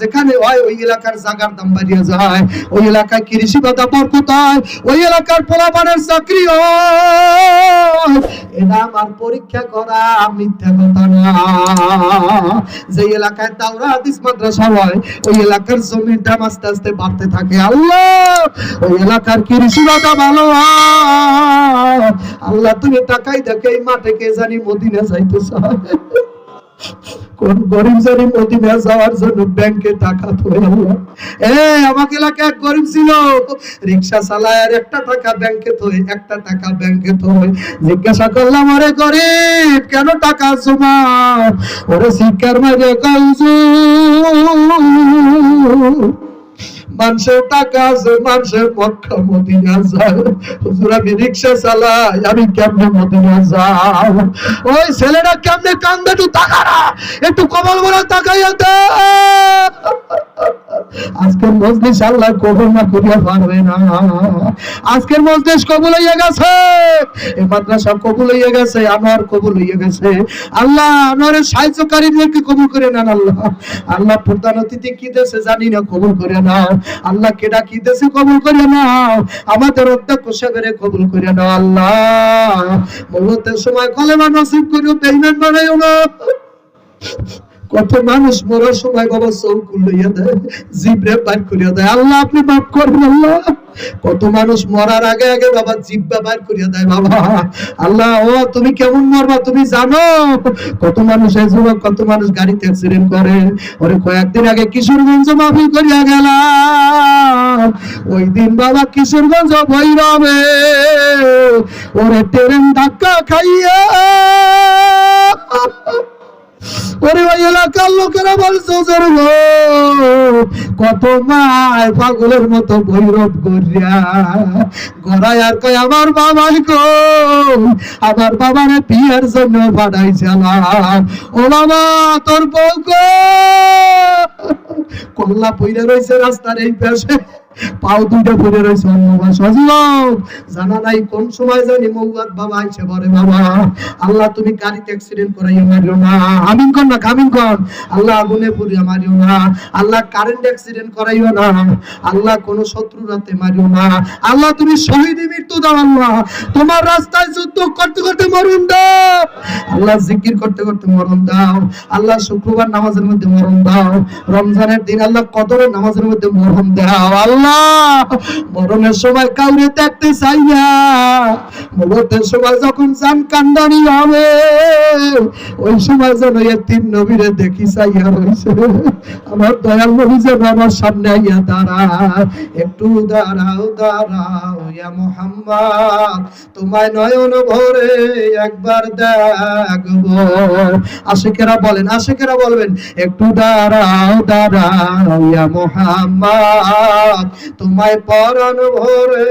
যেখানে হয়, ওই এলাকার জাগার দাম বাড়িয়ে যায়, ওই এলাকায় কৃষি বাধা বরকত হয়, ওই এলাকার পোলাপানের চাকরি পরীক্ষা করা মিথ্যা কথা না। যে এলাকায় তাওরা হাদিস মাদ্রাসা হয়, ওই এলাকার জমির দাম আস্তে আস্তে বাড়তে থাকে। আল্লাহ, ওই এলাকার কৃষি বাধা ভালো আল্লাহ, তুমি টাকাই দেখে এই মাঠে কে জানি মদিনা যাইতে কোন গরিব মদিনা যাওয়ার জন্য ব্যাংকে টাকা আমাকে এক গরিব ছিল। রিক্সা চালায় আর একটা টাকা ব্যাংকে একটা টাকা ব্যাংকে জিজ্ঞাসা করলাম, আরে গরিব, কেন টাকা জমা ওরে শিক্ষার মাঝে মানুষের টাকা আছে, মানুষের মক্কা মদিনা যায়। আমি রিক্সা চালাই, আমি কেমনে মদিনা যাও? ওই ছেলেটা কেমনে কান্দে একটু কবল বলে তাকাইয়া আজকের মজলিস আল্লাহ কবল না করিয়া পারবে না। আজকের মজলিস কবুল হইয়া গেছে। এই মাদ্রাসা কবুল হইয়া গেছে আমার কবুল হইয়া গেছে। আল্লাহ আনোয়ারের সাহায্যকারীদেরকে কবুল করে নেন আল্লাহ? আল্লাহ প্রধান অতিথি কি দেশে জানি না, কবুল করে নাও। আল্লাহ কেডা কি দেশে কবুল করে নাও? আমাদের অধ্যক্ষ সাহেবের কবুল করে নাও আল্লাহ। মৌলতের সময় কলেমা নসিব করিও বেইমান বানাইও না। কত মানুষ মরার সময় বাবা লইয়া দেয় জিব্রে করিয়া দেয়, আল্লাহ, আপনি মাফ করবেন, আল্লাহ। কত মানুষ মরার আগে আগে বাবা জিব্বা বাইর করিয়া দেয়, বাবা, আল্লাহ, ও, তুমি কেমন মরবা, তুমি জানো? কত মানুষ যুবক, কত মানুষ গাড়িতে অ্যাক্সিডেন্ট করে। ওরে, কয়েকদিন আগে কিশোরগঞ্জ মাফি করিয়া গেলাম। ওই দিন বাবা কিশোরগঞ্জ ভৈরবে। ওরে, ট্রেন ধাক্কা খাইয়া ওরে ওই এলাকার লোকেরা বলছে কত মায় পাগলের মতো ভৈরব করিয়া। গড়াই আর কয়, আমার বাবাই কো আমার বাবারে বিয়ের জন্য পাঠাইছিলাম ও বাবা, তোর বউ গো। কল্লা পইরা রয়েছে রাস্তার এই পাশে। পাও দুইটা পড়ে রয়েছে অন্য ভাষা জানা নাই কোন সময় জানি মৌয়াত বাবা আইছে বলে বাবা। আল্লাহ তুমি গাড়িতে অ্যাক্সিডেন্ট করাইও মারিও না। আমিন কর না কামিন কর। আল্লাহ আগুনে পুড়িয়া মারিও না। আল্লাহ কারেন্ট অ্যাক্সিডেন্ট করাইও না। আল্লাহ কোন শত্রু রাতে মারিও না। আল্লাহ, তুমি শহীদে মৃত্যু দাও আল্লাহ। তোমার রাস্তায় যুদ্ধ করতে করতে মরণ দাও। আল্লাহ, জিকির করতে করতে মরণ দাও। আল্লাহ, শুক্রবার নামাজের মধ্যে মরণ দাও। রমজানের দিন আল্লাহ কদরের নামাজের মধ্যে মরণ দাও। আল্লাহ, মরণের সময় কাউরে দেখতে চাই না। মরণের সময় যখন জান কান্দানি হবে, ওই সময় যেন তিন নবীরে দেখি চাইয়া রয়েছে। আমার দয়াল নবী যেন আমার সামনে আইয়া দাঁড়ায়। একটু দাঁড়াও দাঁড়াও ইয়া মোহাম্মদ, তোমায় নয়ন ভরে একবার দেখব। আশেকেরা বলেন, আশেকেরা বলবেন, একটু দাঁড়াও দাঁড়াও ইয়া মোহাম্মদ, তোমায় পরাণ ভরে